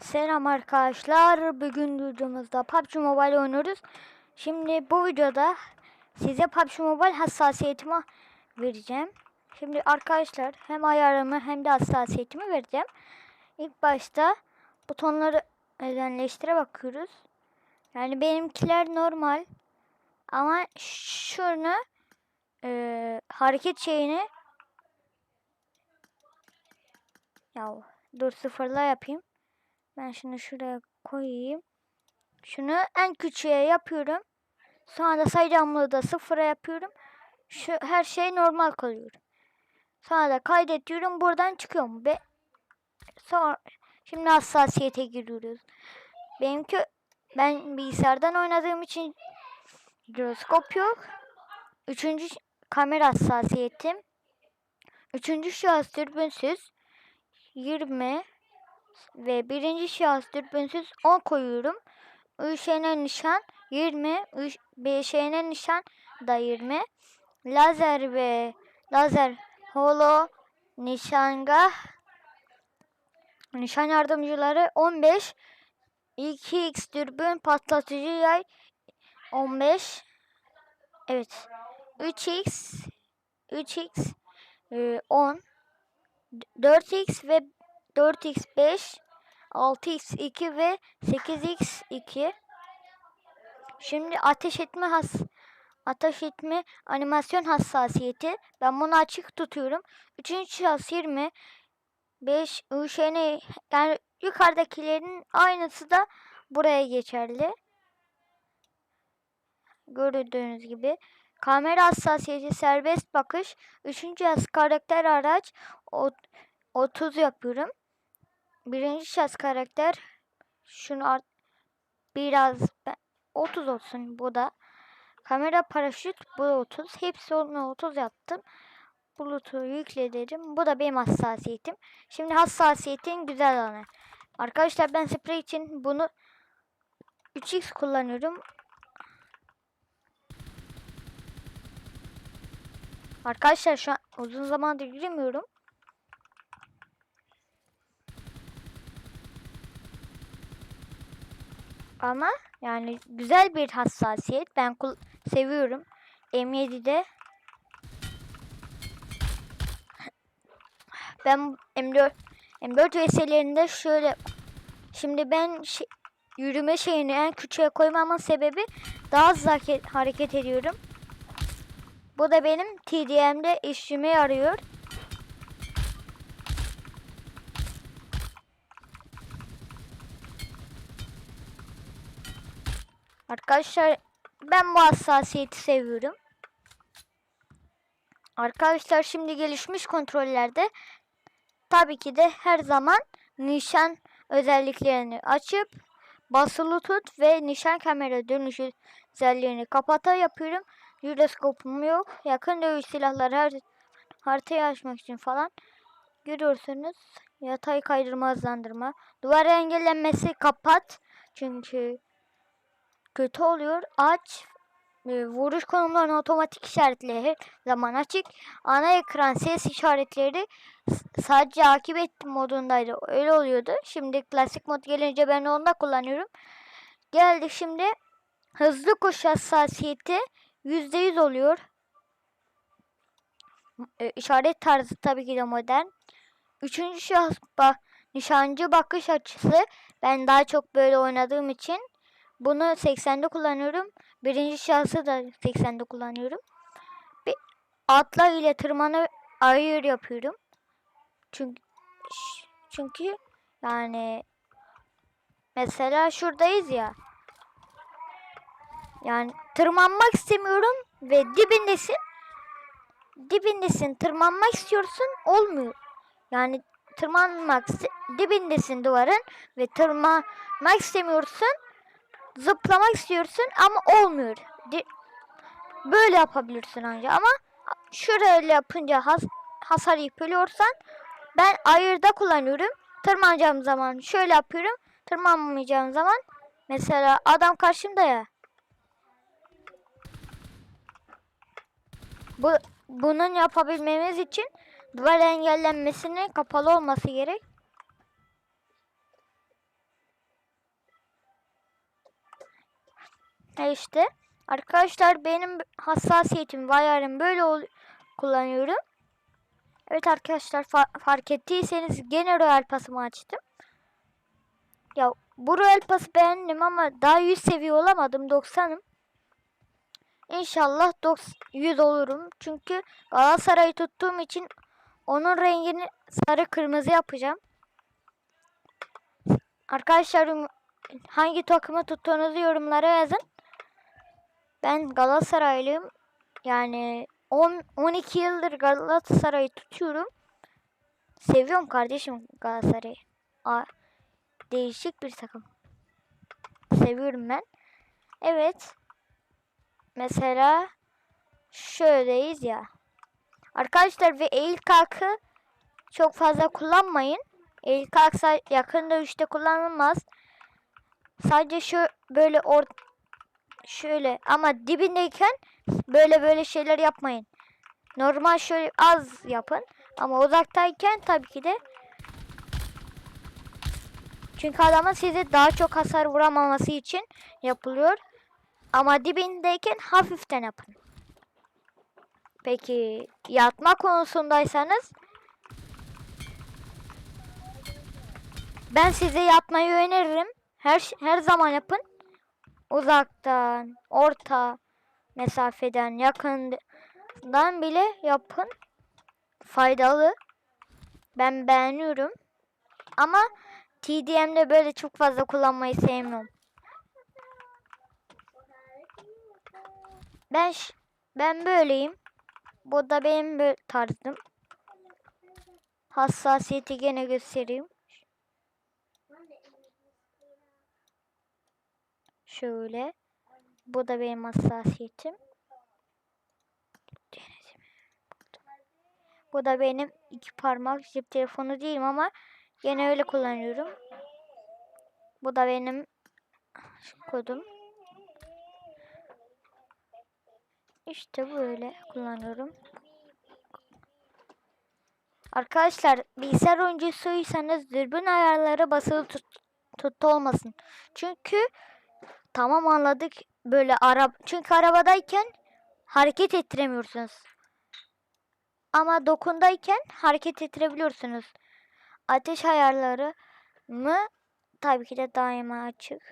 Selam arkadaşlar. Bugün videomuzda PUBG Mobile oynuyoruz. Şimdi bu videoda size PUBG Mobile hassasiyetimi vereceğim. Şimdi arkadaşlar hem ayarımı hem de hassasiyetimi vereceğim. İlk başta butonları özelleştire bakıyoruz. Yani benimkiler normal. Ama şunu e, hareket şeyini ya dur sıfırla yapayım. Ben şunu şuraya koyayım. Şunu en küçüğe yapıyorum. Sonra da sayacağımlığı da sıfıra yapıyorum. Şu her şey normal kalıyor. Sonra da kaydediyorum. Buradan çıkıyorum. Ve sonra şimdi hassasiyete giriyoruz. Benimki ben bilgisayardan oynadığım için giroskop yok. Üçüncü kamera hassasiyetim. Üçüncü şahıs dürbünsüz 20 ve birinci şahıs dürbünsüz 10 koyuyorum. ÜŞN nişan 20, BŞN nişan da 20. Lazer ve lazer holo nişangah nişan yardımcıları 15. 2x dürbün patlatıcı yay 15. Evet. 3x 3x e, 10 4x ve 4x5 6x2 ve 8x2 Şimdi ateş etme has ateş etme animasyon hassasiyeti. Ben bunu açık tutuyorum. Üçüncü şahıs 20 5 üşene yani yukarıdakilerin aynısı da buraya geçerli. Gördüğünüz gibi. Kamera hassasiyeti serbest bakış. Üçüncü yaz karakter araç 30 yapıyorum. Birinci şahıs karakter şunu art, biraz 30 olsun bu da. Kamera paraşüt bu da 30. Hepsi onu 30 yaptım. Bluetooth'u yükledim. Bu da benim hassasiyetim. Şimdi hassasiyetin güzel alanı. Arkadaşlar ben sprey için bunu 3x kullanıyorum. Arkadaşlar şu an uzun zamandır giremiyorum. Ama yani güzel bir hassasiyet. Ben seviyorum. M7'de ben M4 M4 VS'lerinde şöyle şimdi ben şey, yürüme şeyini en küçüğe koymamın sebebi daha hızlı hareket ediyorum. Bu da benim TDM'de işime yarıyor. Arkadaşlar ben bu hassasiyeti seviyorum. Arkadaşlar şimdi gelişmiş kontrollerde tabii ki de her zaman nişan özelliklerini açıp basılı tut ve nişan kamera dönüşü özelliğini kapata yapıyorum. Gyroskopum yok. Yakın dövüş silahları her haritayı açmak için falan görüyorsunuz. Yatay kaydırma hızlandırma. Duvar engellenmesi kapat. Çünkü kötü oluyor. Aç e, vuruş konumlarını otomatik işaretli zaman açık. Ana ekran ses işaretleri sadece takip ettim modundaydı. Öyle oluyordu. Şimdi klasik mod gelince ben onda kullanıyorum. Geldik şimdi hızlı koşu hassasiyeti %100 oluyor. E, işaret tarzı tabii ki de modern. Üçüncü şahıs bak, nişancı bakış açısı. Ben daha çok böyle oynadığım için bunu 80'de kullanıyorum. Birinci şahsı da 80'de kullanıyorum. Bir atla ile tırmanı ayır yapıyorum. Çünkü çünkü yani mesela şuradayız ya. Yani tırmanmak istemiyorum ve dibindesin. Dibindesin, tırmanmak istiyorsun, olmuyor. Yani tırmanmak dibindesin duvarın ve tırmanmak istemiyorsun zıplamak istiyorsun ama olmuyor. Böyle yapabilirsin önce ama şuraya yapınca has hasar yapıyorsan ben ayırda kullanıyorum. Tırmanacağım zaman şöyle yapıyorum. Tırmanmayacağım zaman mesela adam karşımda ya. Bu bunun yapabilmemiz için duvar engellenmesinin kapalı olması gerek. E işte arkadaşlar benim hassasiyetim ayarım böyle kullanıyorum. Evet arkadaşlar fa- fark ettiyseniz gene Royal Pass'ımı açtım. Ya bu Royal Pass'ı beğendim ama daha 100 seviye olamadım 90'ım. İnşallah 90 100 olurum. Çünkü Galatasaray'ı tuttuğum için onun rengini sarı kırmızı yapacağım. Arkadaşlar yorum- hangi takımı tuttuğunuzu yorumlara yazın. Ben Galatasaraylıyım. Yani 10 12 yıldır Galatasaray'ı tutuyorum. Seviyorum kardeşim Galatasaray'ı. Aa, değişik bir takım. Seviyorum ben. Evet. Mesela şöyleyiz ya. Arkadaşlar ve eğil kalkı çok fazla kullanmayın. Eğil kalk sa- yakın dövüşte kullanılmaz. Sadece şu böyle or şöyle ama dibindeyken böyle böyle şeyler yapmayın. Normal şöyle az yapın ama uzaktayken tabii ki de çünkü adamın size daha çok hasar vuramaması için yapılıyor. Ama dibindeyken hafiften yapın. Peki yatma konusundaysanız ben size yatmayı öneririm. Her her zaman yapın. Uzaktan, orta mesafeden, yakından bile yapın. Faydalı. Ben beğeniyorum. Ama TDM'de böyle çok fazla kullanmayı sevmiyorum. Ben ben böyleyim. Bu da benim tarzım. Hassasiyeti gene göstereyim. Şöyle. Bu da benim hassasiyetim. Bu da benim iki parmak cep telefonu değilim ama gene öyle kullanıyorum. Bu da benim kodum. İşte böyle kullanıyorum. Arkadaşlar bilgisayar oyuncusuysanız dürbün ayarları basılı tut, tuttu olmasın. Çünkü tamam anladık böyle araba çünkü arabadayken hareket ettiremiyorsunuz. Ama dokundayken hareket ettirebiliyorsunuz. Ateş ayarları mı tabii ki de daima açık.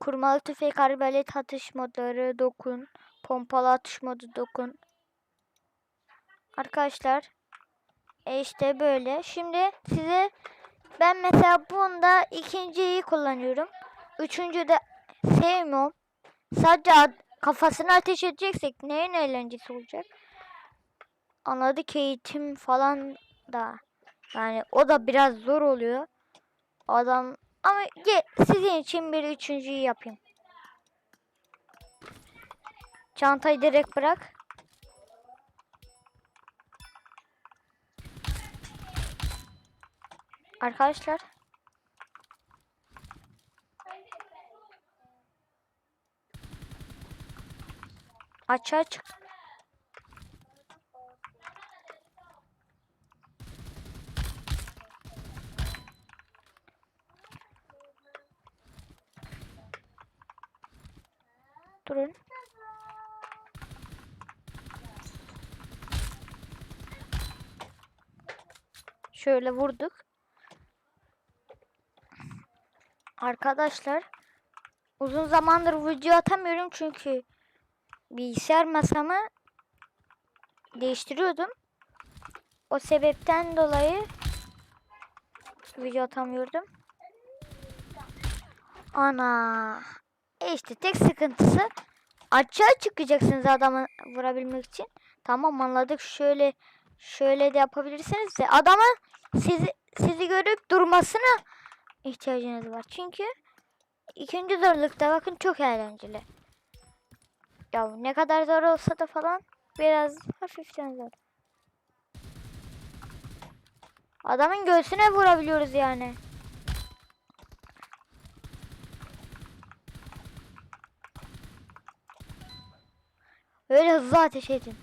Kurmalı tüfek, arbalet atış modları, dokun. Pompalı atış modu, dokun. Arkadaşlar e işte böyle. Şimdi size ben mesela bunda ikinciyi kullanıyorum. Üçüncü de sevmiyorum. Sadece ad- kafasını ateş edeceksek neyin eğlencesi olacak? Anladık eğitim falan da. Yani o da biraz zor oluyor. Adam ama ge- sizin için bir üçüncüyü yapayım. Çantayı direkt bırak. Arkadaşlar. Aç aç. Durun. Şöyle vurduk. Arkadaşlar uzun zamandır video atamıyorum çünkü bilgisayar masamı değiştiriyordum. O sebepten dolayı video atamıyordum. Ana. E işte tek sıkıntısı açığa çıkacaksınız adamı vurabilmek için. Tamam anladık. Şöyle şöyle de yapabilirsiniz de adamın sizi sizi görüp durmasına ihtiyacınız var. Çünkü ikinci zorlukta bakın çok eğlenceli. Ya ne kadar zor olsa da falan biraz hafiften zor. Adamın göğsüne vurabiliyoruz yani. Öyle hızlı ateş edin.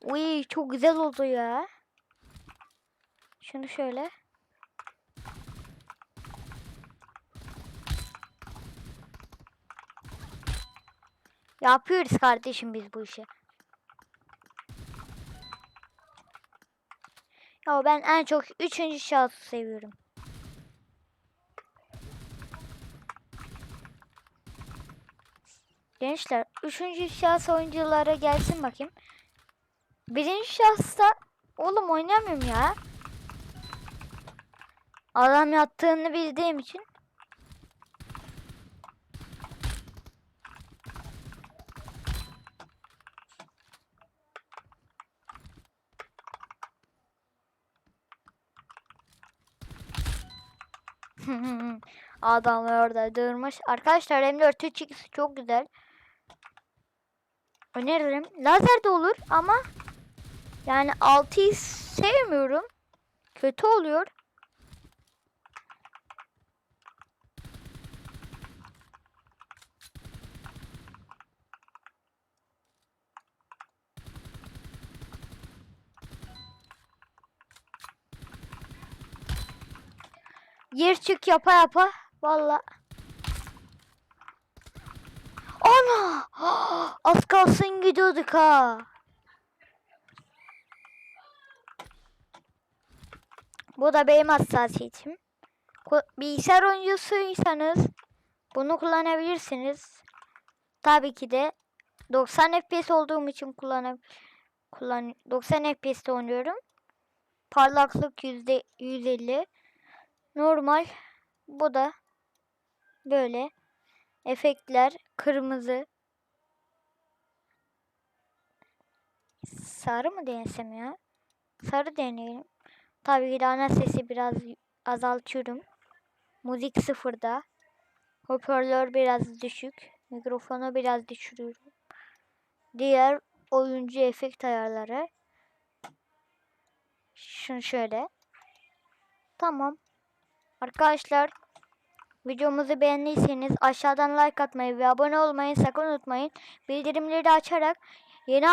Uy çok güzel oldu ya. Şunu şöyle. Yapıyoruz kardeşim biz bu işi. Ya ben en çok üçüncü şahsı seviyorum. Gençler üçüncü şahıs oyunculara gelsin bakayım. Birinci şahısta oğlum oynamıyorum ya. Adam yattığını bildiğim için. Adam orada durmuş. Arkadaşlar M4 3x çok güzel. Öneririm. Lazer de olur ama yani 6'yı sevmiyorum. Kötü oluyor. Yer çık yapa yapa. Valla. Ana! Az kalsın gidiyorduk ha. Bu da benim hassasiyetim. Bilgisayar oyuncusuysanız bunu kullanabilirsiniz. Tabii ki de 90 FPS olduğum için kullanab kullan 90 FPS'te oynuyorum. Parlaklık yüzde 150. Normal. Bu da böyle. Efektler kırmızı. Sarı mı denesem ya? Sarı deneyelim. Tabii ki ana sesi biraz azaltıyorum. Müzik sıfırda. Hoparlör biraz düşük. Mikrofonu biraz düşürüyorum. Diğer oyuncu efekt ayarları. Şunu şöyle. Tamam. Arkadaşlar videomuzu beğendiyseniz aşağıdan like atmayı ve abone olmayı sakın unutmayın. Bildirimleri açarak yeni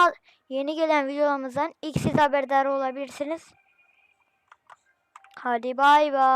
yeni gelen videolarımızdan ilk siz haberdar olabilirsiniz. Hadi bay bay.